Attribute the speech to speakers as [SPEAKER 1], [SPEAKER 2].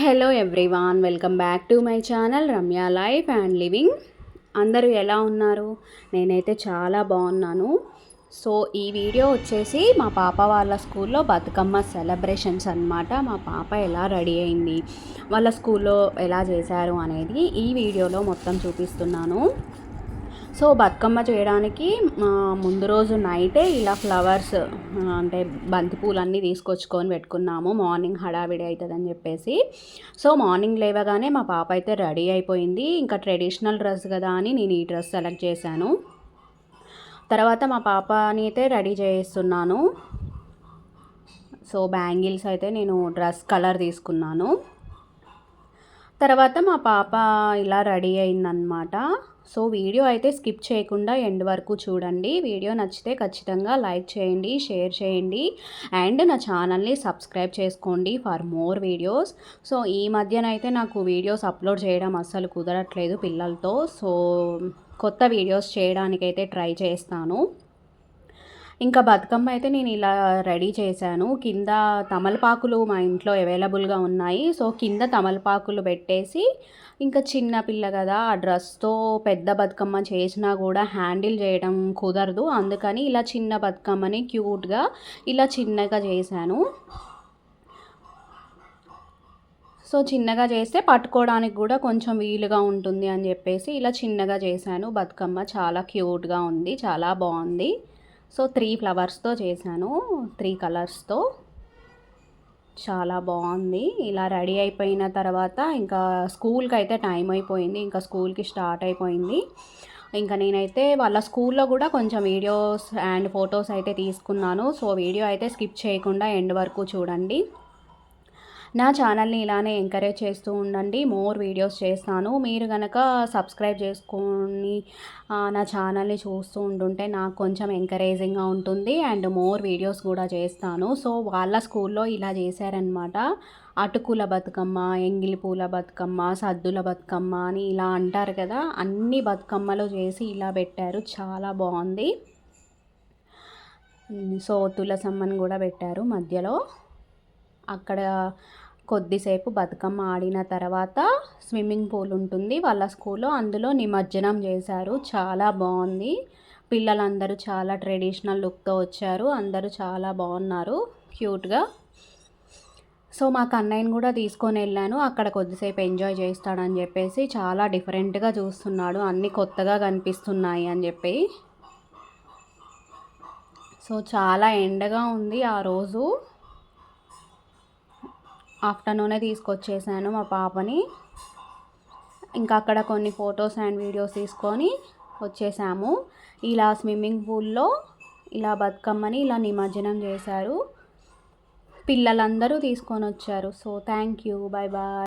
[SPEAKER 1] Hello everyone welcome back to my channel Ramya life and living అందరూ ఎలా ఉన్నారు? నేనైతే చాలా బాగున్నాను. సో ఈ వీడియో వచ్చేసి మా పాప వాళ్ళ స్కూల్లో బతుకమ్మ సెలబ్రేషన్స్ అనమాట మా పాప ఎలా రెడీ అయింది? వాళ్ళ స్కూల్లో ఎలా చేశారు అనేది ఈ వీడియోలో మొత్తం చూపిస్తున్నాను. సో బతుకమ్మ చేయడానికి ముందు రోజు నైటే ఇలా ఫ్లవర్స్ అంటే బంతిపూలన్నీ తీసుకొచ్చుకొని పెట్టుకున్నాము. మార్నింగ్ హడావిడి అవుతుందని చెప్పేసి. సో మార్నింగ్ లేవగానే మా పాప అయితే రెడీ అయిపోయింది. ఇంకా ట్రెడిషనల్ డ్రెస్ కదా అని నేను ఈ డ్రెస్ సెలెక్ట్ చేశాను. తర్వాత మా పాపని అయితే రెడీ చేస్తున్నాను. సో బ్యాంగిల్స్ అయితే నేను డ్రెస్ కలర్ తీసుకున్నాను. తర్వాత మా పాప ఇలా రెడీ అయిందనమాట సో వీడియో అయితే స్కిప్ చేయకుండా ఎండ్ వరకు చూడండి. వీడియో నచ్చితే ఖచ్చితంగా లైక్ చేయండి షేర్ చేయండి. అండ్ నా ఛానల్ని సబ్స్క్రైబ్ చేసుకోండి ఫర్ మోర్ వీడియోస్. సో ఈ మధ్యనైతే నాకు వీడియోస్ అప్లోడ్ చేయడం అస్సలు కుదరట్లేదు పిల్లలతో. సో కొత్త వీడియోస్ చేయడానికైతే ట్రై చేస్తాను. ఇంకా బతుకమ్మ అయితే నేను ఇలా రెడీ చేశాను. కింద తమలపాకులు మా ఇంట్లో అవైలబుల్గా ఉన్నాయి. సో కింద తమలపాకులు పెట్టేసి ఇంకా చిన్న పిల్ల కదా ఆ డ్రెస్తో పెద్ద బతుకమ్మ చేసినా కూడా హ్యాండిల్ చేయడం కుదరదు. అందుకని ఇలా చిన్న బతుకమ్మని క్యూట్గా ఇలా చిన్నగా చేశాను. సో చిన్నగా చేస్తే పట్టుకోవడానికి కూడా కొంచెం వీలుగా ఉంటుంది అని చెప్పేసి ఇలా చిన్నగా చేశాను. బతుకమ్మ చాలా క్యూట్గా ఉంది చాలా బాగుంది. సో త్రీ ఫ్లవర్స్తో చేశాను త్రీ కలర్స్తో. చాలా బాగుంది. ఇలా రెడీ అయిపోయిన తర్వాత ఇంకా స్కూల్కి అయితే టైం అయిపోయింది ఇంకా స్కూల్కి స్టార్ట్ అయిపోయింది. ఇంకా నేనైతే వాళ్ళ స్కూల్లో కూడా కొంచెం వీడియోస్ అండ్ ఫొటోస్ అయితే తీసుకున్నాను. సో వీడియో అయితే స్కిప్ చేయకుండా ఎండ్ వరకు చూడండి. నా ఛానల్ని ఇలానే ఎంకరేజ్ చేస్తూ ఉండండి. మోర్ వీడియోస్ చేస్తాను. మీరు కనుక సబ్స్క్రైబ్ చేసుకొని నా ఛానల్ని చూస్తూ ఉంటుంటే నాకు కొంచెం ఎంకరేజింగ్గా ఉంటుంది. అండ్ మోర్ వీడియోస్ కూడా చేస్తాను. సో వాళ్ళ స్కూల్లో ఇలా చేశారనమాట అటుకుల బతుకమ్మ ఎంగిలి పూల బతుకమ్మ సద్దుల బతుకమ్మ అని ఇలా అంటారు కదా. అన్ని బతుకమ్మలు చేసి ఇలా పెట్టారు. చాలా బాగుంది. సో తులసమ్మని కూడా పెట్టారు మధ్యలో. అక్కడ కొద్దిసేపు బతుకమ్మ ఆడిన తర్వాత స్విమ్మింగ్ పూల్ ఉంటుంది వాళ్ళ స్కూల్లో అందులో నిమజ్జనం చేశారు. చాలా బాగుంది. పిల్లలందరూ చాలా ట్రెడిషనల్ లుక్తో వచ్చారు. అందరూ చాలా బాగున్నారు. క్యూట్గా. సో మా కన్నయ్యని కూడా తీసుకొని వెళ్ళాను. అక్కడ కొద్దిసేపు ఎంజాయ్ చేస్తాడని చెప్పేసి చాలా డిఫరెంట్గా చూస్తున్నాడు. అన్నీ కొత్తగా కనిపిస్తున్నాయి అని చెప్పి. సో చాలా ఎండగా ఉంది ఆ రోజు. ఆఫ్టర్నూనే తీసుకొచ్చేసాను మా పాపని. ఇంకా అక్కడ కొన్ని ఫొటోస్ అండ్ వీడియోస్ తీసుకొని వచ్చేసాము. ఇలా స్విమ్మింగ్ పూల్లో ఇలా బతుకమ్మని ఇలా నిమజ్జనం చేశారు. పిల్లలందరూ తీసుకొని వచ్చారు. So thank you bye bye